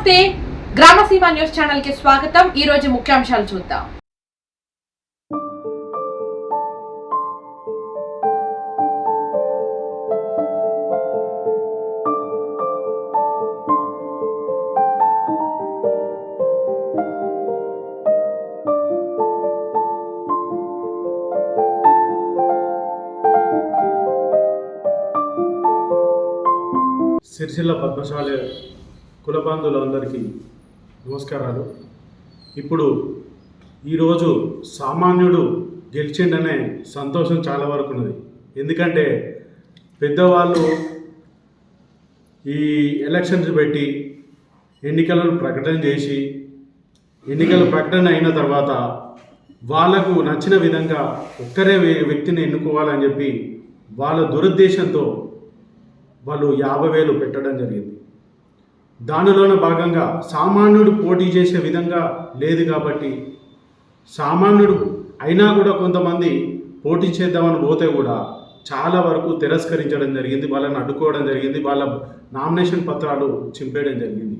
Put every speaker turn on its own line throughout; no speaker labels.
నమస్తే. గ్రామసీమ న్యూస్ ఛానల్కి స్వాగతం. ఈ రోజు ముఖ్యాంశాలు చూద్దాం.
సిరిసిల్ల పద్మశాలి కులబాంధులందరికీ నమస్కారాలు. ఇప్పుడు ఈరోజు సామాన్యుడు గెలిచిండనే సంతోషం చాలా వరకు ఉన్నది. ఎందుకంటే పెద్దవాళ్ళు ఈ ఎలక్షన్స్ పెట్టి ఎన్నికలను ప్రకటన చేసి ఎన్నికల ప్రకటన అయిన తర్వాత వాళ్ళకు నచ్చిన విధంగా ఒక్కరే వ్యక్తిని ఎన్నుకోవాలని చెప్పి వాళ్ళ దురుద్దేశంతో వాళ్ళు యాభై వేలు పెట్టడం జరిగింది. దానిలోన భాగంగా సామాన్యుడు పోటీ చేసే విధంగా లేదు కాబట్టి సామాన్యుడు అయినా కూడా కొంతమంది పోటీ చేద్దామని పోతే కూడా చాలా వరకు తిరస్కరించడం జరిగింది వాళ్ళని అడ్డుకోవడం జరిగింది వాళ్ళ నామినేషన్ పత్రాలు చింపేయడం జరిగింది.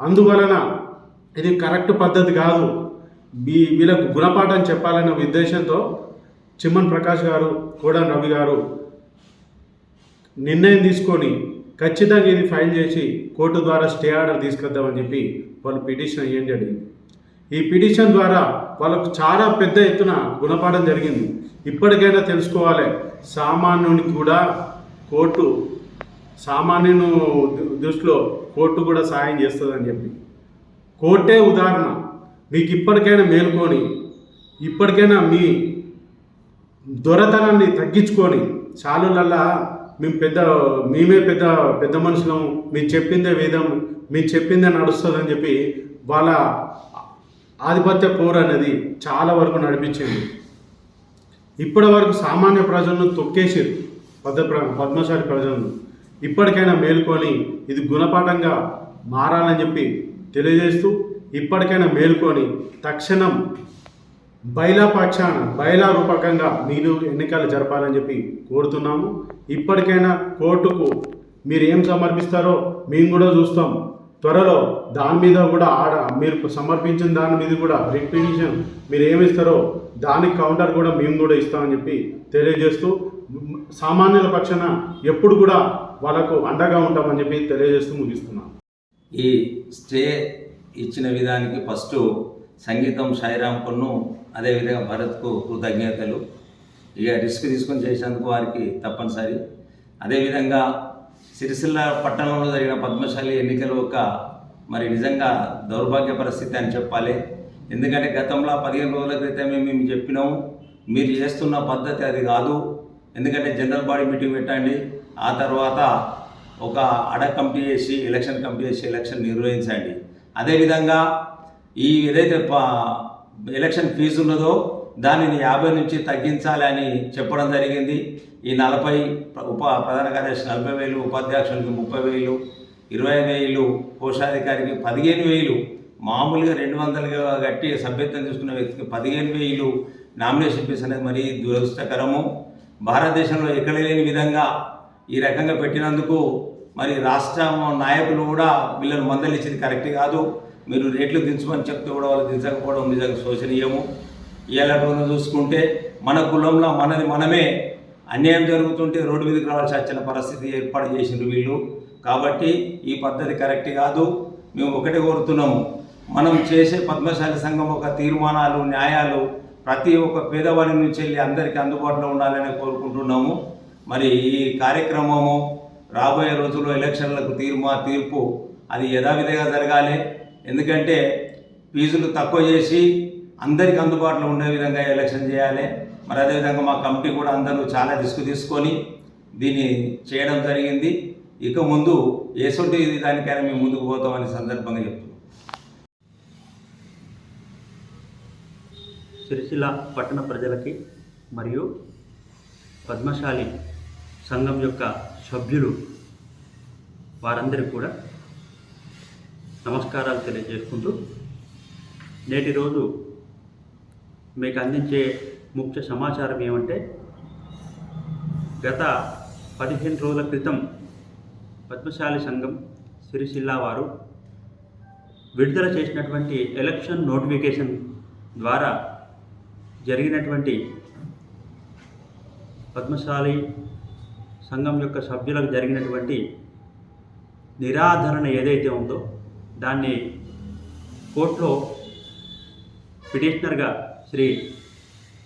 అందువలన ఇది కరెక్ట్ పద్ధతి కాదు. వీ వీళ్ళకు గుణపాఠం చెప్పాలన్న ఉద్దేశంతో చిమ్మన్ ప్రకాష్ గారు కోడన్ రవి గారు నిర్ణయం తీసుకొని ఖచ్చితంగా ఇది ఫైల్ చేసి కోర్టు ద్వారా స్టే ఆర్డర్ తీసుకొద్దామని చెప్పి వాళ్ళు పిటిషన్ వేయండి అడిగింది ఈ పిటిషన్ ద్వారా వాళ్ళకు చాలా పెద్ద ఎత్తున గుణపాఠం జరిగింది. ఇప్పటికైనా తెలుసుకోవాలి. సామాన్యునికి కూడా కోర్టు సామాన్యును దృష్టిలో కోర్టు కూడా సాయం చేస్తుందని చెప్పి. కోర్టే ఉదాహరణ. మీకు ఇప్పటికైనా మేలుకొని ఇప్పటికైనా మీ దొరతనాన్ని తగ్గించుకొని చాలులల్లా మేము పెద్ద మేమే పెద్ద పెద్ద మనుషులం. మేము చెప్పిందే వేదం మీరు చెప్పిందే నడుస్తుందని చెప్పి వాళ్ళ ఆధిపత్య పోరు అనేది చాలా వరకు నడిపించింది. ఇప్పటి వరకు సామాన్య ప్రజలను తొక్కేసారు పద్మ ప్ర- పద్మశాలి ప్రజలను. ఇప్పటికైనా మేలుకొని ఇది గుణపాఠంగా మారాలని చెప్పి తెలియజేస్తూ ఇప్పటికైనా మేలుకొని తక్షణం బైలా పక్షాన బైలా రూపకంగా మీరు ఎన్నికలు జరపాలని చెప్పి కోరుతున్నాము. ఇప్పటికైనా కోర్టుకు మీరు ఏం సమర్పిస్తారో మేము కూడా చూస్తాం. త్వరలో దాని మీద కూడా ఆడ మీరు సమర్పించిన దాని మీద కూడా రిపిటిషన్ మీరు ఏమిస్తారో దానికి కౌంటర్ కూడా మేము కూడా ఇస్తామని చెప్పి తెలియజేస్తూ సామాన్యుల పక్షాన ఎప్పుడు కూడా వాళ్ళకు అండగా ఉంటామని చెప్పి తెలియజేస్తూ ముగిస్తున్నాం.
ఈ స్టే ఇచ్చిన విధానికి ఫస్ట్ సంగీతం సాయిరామ్ కొన్ను అదేవిధంగా భరత్కు కృతజ్ఞతలు. ఇక రిస్క్ తీసుకొని చేసినందుకు వారికి తప్పనిసరి. అదేవిధంగా సిరిసిల్ల పట్టణంలో జరిగిన పద్మశాలి ఎన్నికలు ఒక మరి నిజంగా దౌర్భాగ్య పరిస్థితి అని చెప్పాలి. ఎందుకంటే గతంలో పదిహేను రోజుల క్రితమే మేము చెప్పినాము మీరు చేస్తున్న పద్ధతి అది కాదు. ఎందుకంటే జనరల్ బాడీ మీటింగ్ పెట్టండి ఆ తర్వాత ఒక అడ కమిటీ చేసి ఎలక్షన్ కమిటీ చేసి ఎలక్షన్ నిర్వహించండి. అదేవిధంగా ఈ ఏదైతే ప- ఎలక్షన్ ఫీజు ఉన్నదో దానిని యాభై నుంచి తగ్గించాలి అని చెప్పడం జరిగింది. ఈ నలభై ఉప ప్రధాన కార్యదర్శి నలభై వేలు ఉపాధ్యక్షునికి ముప్పై వేలు ఇరవై వేలు కోశాధికారికి పదిహేను వేలు మామూలుగా రెండు వందలుగా కట్టి సభ్యత్వం తీసుకున్న వ్యక్తికి పదిహేను వేలు నామినేషన్ ఫీజు అనేది మరీ దురదృష్టకరము. భారతదేశంలో ఎక్కడ లేని విధంగా ఈ రకంగా పెట్టినందుకు మరి రాష్ట్ర నాయకులు కూడా వీళ్ళని మందలిచ్చింది కరెక్ట్ కాదు. మీరు రేట్లు దించమని చెప్తే కూడా వాళ్ళు దించకపోవడం నిజంగా శోచనీయము. ఇవాళ చూసుకుంటే మన కులంలో మనది మనమే. అన్యాయం జరుగుతుంటే రోడ్డు మీదకి రావాల్సి వచ్చిన పరిస్థితి ఏర్పాటు చేసిండ్రు వీళ్ళు. కాబట్టి ఈ పద్ధతి కరెక్ట్ కాదు. మేము ఒకటే కోరుతున్నాము. మనం చేసే పద్మశాలి సంఘం ఒక తీర్మానాలు న్యాయాలు ప్రతి ఒక్క పేదవాడి నుంచి వెళ్ళి అందరికీ అందుబాటులో ఉండాలని కోరుకుంటున్నాము. మరి ఈ కార్యక్రమము రాబోయే రోజుల్లో ఎలక్షన్లకు తీర్మా తీర్పు అది యథావిధిగా జరగాలి. ఎందుకంటే ఫీజులు తక్కువ చేసి అందరికి అందుబాటులో ఉండే విధంగా ఎలక్షన్ చేయాలి. మరి అదేవిధంగా మా కమిటీ కూడా అందరూ చాలా రిస్క్ తీసుకొని దీన్ని చేయడం జరిగింది. ఇక ముందు ఏసొంటి దానికైనా మేము ముందుకు పోతామని సందర్భంగా చెప్తున్నాం.
సిరిసిల్ల పట్టణ ప్రజలకి మరియు పద్మశాలి సంఘం యొక్క సభ్యులు వారందరికీ కూడా నమస్కారాలు తెలియజేసుకుంటూ నేటి రోజు మీకు అందించే ముఖ్య సమాచారం ఏమంటే గత పదిహేను రోజుల క్రితం పద్మశాలి సంఘం సిరిసిల్ల వారు విడుదల చేసినటువంటి ఎలక్షన్ నోటిఫికేషన్ ద్వారా జరిగినటువంటి పద్మశాలి సంఘం యొక్క సభ్యులకు జరిగినటువంటి నిరాధరణ ఏదైతే ఉందో దాన్ని కోర్టులో పిటిషనర్గా శ్రీ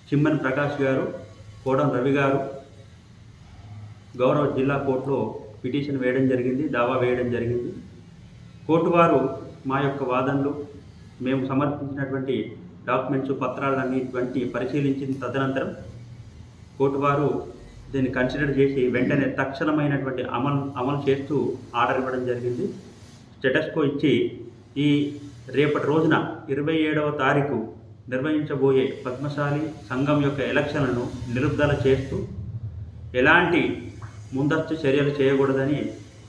చిమ్మన్ ప్రకాష్ గారు కోడం రవి గారు గౌరవ జిల్లా కోర్టులో పిటిషన్ వేయడం జరిగింది దావా వేయడం జరిగింది. కోర్టు వారు మా యొక్క వాదనలు మేము సమర్పించినటువంటి డాక్యుమెంట్స్ పత్రాలన్నిటువంటి పరిశీలించిన తదనంతరం కోర్టు వారు దీన్ని కన్సిడర్ చేసి వెంటనే తక్షణమైనటువంటి అమలు అమలు చేస్తూ ఆర్డర్ ఇవ్వడం జరిగింది. స్టేటస్కో ఇచ్చి ఈ రేపటి రోజున ఇరవై ఏడవ తారీఖు నిర్వహించబోయే పద్మశాలి సంఘం యొక్క ఎలక్షన్లను నిలుపుదల చేస్తూ ఎలాంటి ముందస్తు చర్యలు చేయకూడదని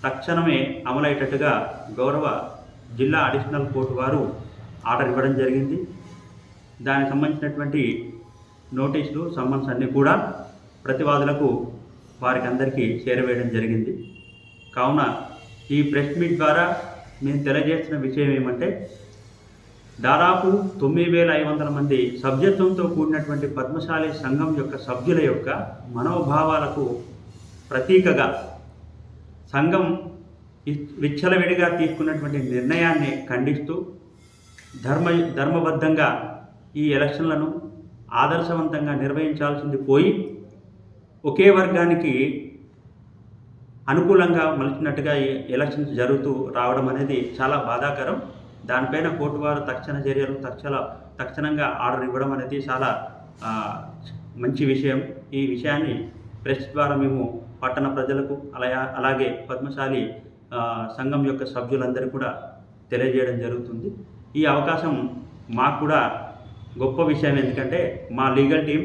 తక్షణమే అమలయ్యేటట్టుగా గౌరవ జిల్లా అడిషనల్ కోర్టు వారు ఆర్డర్ ఇవ్వడం జరిగింది. దానికి సంబంధించినటువంటి నోటీసులు సమ్మన్స్ అన్నీ కూడా ప్రతివాదులకు వారికి అందరికీ చేరవేయడం జరిగింది. కావున ఈ ప్రెస్ మీట్ ద్వారా మేము తెలియజేస్తున్న విషయం ఏమంటే దాదాపు తొమ్మిది వేల ఐదు వందల మంది సభ్యత్వంతో కూడినటువంటి పద్మశాలి సంఘం యొక్క సభ్యుల యొక్క మనోభావాలకు ప్రతీకగా సంఘం విచ్చలవిడిగా తీసుకున్నటువంటి నిర్ణయాన్ని ఖండిస్తూ ధర్మ ధర్మబద్ధంగా ఈ ఎలక్షన్లను ఆదర్శవంతంగా నిర్వహించాల్సింది పోయి ఒకే వర్గానికి అనుకూలంగా మలిచినట్టుగా ఈ ఎలక్షన్స్ జరుగుతూ రావడం అనేది చాలా బాధాకరం. దానిపైన కోర్టు వారు తక్షణ చర్యలు తక్షణ తక్షణంగా ఆర్డర్ ఇవ్వడం అనేది చాలా మంచి విషయం. ఈ విషయాన్ని ప్రెస్ ద్వారా మేము పట్టణ ప్రజలకు అలా అలాగే పద్మశాలి సంఘం యొక్క సభ్యులందరికీ కూడా తెలియజేయడం జరుగుతుంది. ఈ అవకాశం మాకు కూడా గొప్ప విషయం ఎందుకంటే మా లీగల్ టీం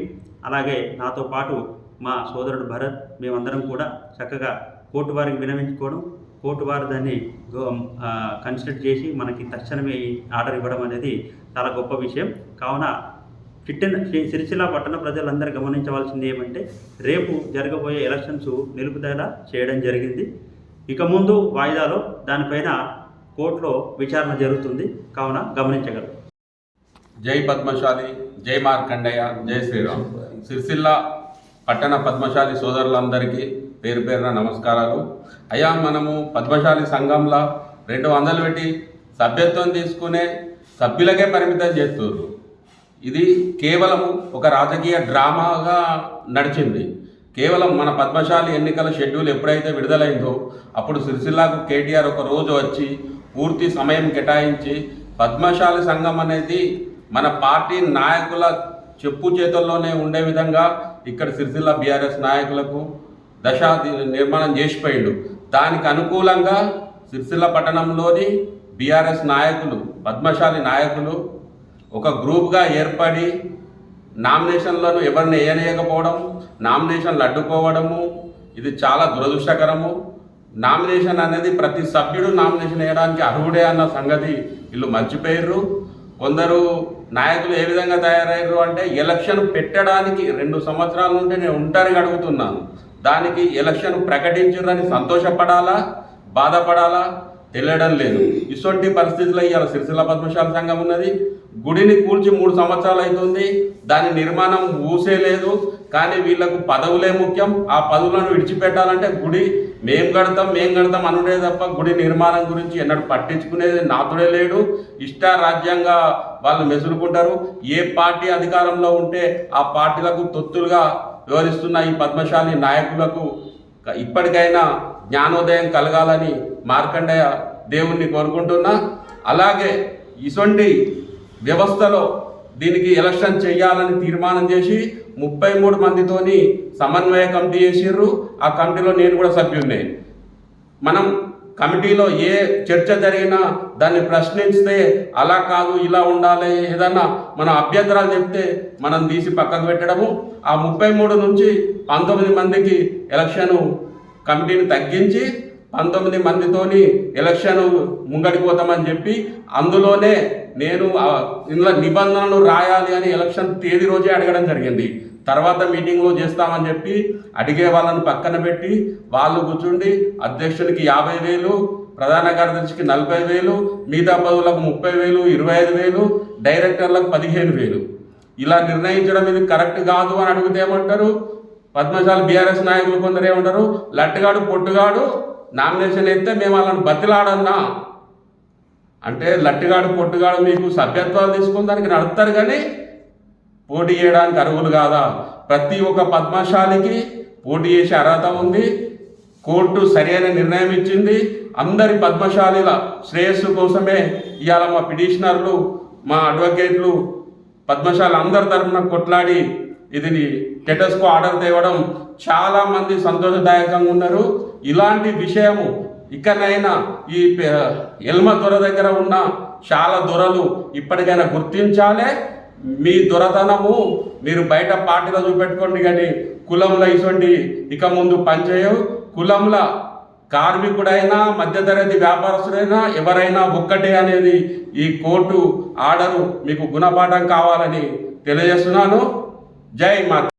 అలాగే నాతో పాటు మా సోదరుడు భరత్ మేమందరం కూడా చక్కగా కోర్టు వారికి వినవించుకోవడం కోర్టు వారు దాన్ని కన్సిడర్ చేసి మనకి తక్షణమే ఆర్డర్ ఇవ్వడం అనేది చాలా గొప్ప విషయం. కావున ఫిట్టెన్ సి- సిరిసిల్ల పట్టణ ప్రజలందరూ గమనించవలసింది ఏమంటే రేపు జరగబోయే ఎలక్షన్స్ నిలుపుదల చేయడం జరిగింది. ఇక ముందు వాయిదాలో దానిపైన కోర్టులో విచారణ జరుగుతుంది. కావున గమనించగలరు.
జై పద్మశాలి జై మార్కండయ్య జై శ్రీరామ్. సిరిసిల్ల పట్టణ పద్మశాలి సోదరులందరికీ పేరు పేరున నమస్కారాలు. అయ్యా మనము పద్మశాలి సంఘంలో రెండు వందలు పెట్టి సభ్యత్వం తీసుకునే సభ్యులకే పరిమితం చేస్తున్నారు ఇది కేవలం ఒక రాజకీయ డ్రామాగా నడిచింది. కేవలం మన పద్మశాలి ఎన్నికల షెడ్యూల్ ఎప్పుడైతే విడుదలైందో అప్పుడు సిరిసిల్లాకు కేటీఆర్ ఒక రోజు వచ్చి పూర్తి సమయం కేటాయించి పద్మశాలి సంఘం అనేది మన పార్టీ నాయకుల చెప్పు చేతుల్లోనే ఉండే విధంగా ఇక్కడ సిరిసిల్ల బీఆర్ఎస్ నాయకులకు దశ నిర్మాణం చేసిపోయిండు. దానికి అనుకూలంగా సిరిసిల్ల పట్టణంలోని బీఆర్ఎస్ నాయకులు పద్మశాలి నాయకులు ఒక గ్రూప్గా ఏర్పడి నామినేషన్లను ఎవరిని వేయనేయకపోవడం నామినేషన్లు అడ్డుకోవడము ఇది చాలా దురదృష్టకరము. నామినేషన్ అనేది ప్రతి సభ్యుడు నామినేషన్ వేయడానికి అర్హుడే అన్న సంగతి వీళ్ళు మర్చిపోయారు కొందరు నాయకులు ఏ విధంగా తయారయ్యారు అంటే ఎలక్షన్ పెట్టడానికి రెండు సంవత్సరాల నుండి నేను ఉంటారని అడుగుతున్నాను. దానికి ఎలక్షన్ ప్రకటించారని సంతోషపడాలా? బాధపడాలా? తెలియడం లేదు. ఇటువంటి పరిస్థితుల్లో ఇవాళ సిరిసిల్ల పద్మశాల సంఘం ఉన్నది. గుడిని కూల్చి మూడు సంవత్సరాలు అవుతుంది దాని నిర్మాణం ఊసే లేదు. కానీ వీళ్ళకు పదవులే ముఖ్యం. ఆ పదవులను విడిచిపెట్టాలంటే గుడి మేం కడతాం మేం కడతాం అనుడే తప్ప గుడి నిర్మాణం గురించి ఎన్నడూ పట్టించుకునేది నాతుడే లేడు. ఇష్ట రాజ్యంగా వాళ్ళు మెసులుకుంటారు. ఏ పార్టీ అధికారంలో ఉంటే ఆ పార్టీలకు తొత్తులుగా వివరిస్తున్న ఈ పద్మశాలి నాయకులకు ఇప్పటికైనా జ్ఞానోదయం కలగాలని మార్కండేయ దేవుణ్ణి కోరుకుంటున్నా. అలాగే ఇటువంటి వ్యవస్థలో దీనికి ఎలక్షన్ చేయాలని తీర్మానం చేసి ముప్పై మూడు మందితోని సమన్వయ కమిటీ చేసిర్రు. ఆ కమిటీలో నేను కూడా సభ్యున్నే మనం కమిటీలో ఏ చర్చ జరిగినా దాన్ని ప్రశ్నిస్తే అలా కాదు ఇలా ఉండాలి ఏదన్నా మన అభ్యంతరాలు చెప్తే మనం తీసి పక్కకు పెట్టడము. ఆ ముప్పై మూడు నుంచి పంతొమ్మిది మందికి ఎలక్షన్ కమిటీని తగ్గించి పంతొమ్మిది మందితోని ఎలక్షన్ ముంగడికి పోతామని చెప్పి అందులోనే నేను ఇందులో నిబంధనలు రాయాలి అని ఎలక్షన్ తేదీ రోజే అడగడం జరిగింది. తర్వాత మీటింగ్లో చేస్తామని చెప్పి అడిగే వాళ్ళని పక్కన పెట్టి వాళ్ళు కూర్చుండి అధ్యక్షునికి యాభై వేలు ప్రధాన కార్యదర్శికి నలభై వేలు మిగతా పదవులకు ముప్పై వేలు ఇరవై ఐదు వేలు డైరెక్టర్లకు పదిహేను వేలు. ఇలా నిర్ణయించడం ఇది కరెక్ట్ కాదు అని అడిగితే ఏమంటారు? పద్మశాల బీఆర్ఎస్ నాయకులు కొందరు ఏమంటారు? లట్టుగాడు పొట్టుగాడు నామినేషన్ అయితే మేము వాళ్ళని బతిలాడన్నా. అంటే లట్టుగాడు పొట్టుగాడు మీకు సభ్యత్వాలు తీసుకుని దానికి నడుపుతారు కానీ పోటీ చేయడానికి అర్హులు కాదా? ప్రతి ఒక్క పద్మశాలికి పోటీ చేసే అర్హత ఉంది. కోర్టు సరైన నిర్ణయం ఇచ్చింది. అందరి పద్మశాలిల శ్రేయస్సు కోసమే ఇవాళ మా పిటిషనర్లు మా అడ్వకేట్లు పద్మశాల అందరి తరఫున కొట్లాడి ఇది టెటస్కో ఆర్డర్ తేవడం చాలామంది సంతోషదాయకంగా ఉన్నారు. ఇలాంటి విషయము ఇకనైనా ఈ ఎల్మ దొర దగ్గర ఉన్న చాలా దొరలు ఇప్పటికైనా గుర్తించాలే. మీ దొరతనము మీరు బయట పార్టీలో చూపెట్టుకోండి కానీ కులంలో ఇటువంటి ఇక ముందు పనిచేయవు. కులంలో కార్మికుడైనా మధ్యతరగతి వ్యాపారస్తుడైనా ఎవరైనా ఒక్కటే అనేది ఈ కోర్టు ఆర్డరు మీకు గుణపాఠం కావాలని తెలియజేస్తున్నాను. జై మాత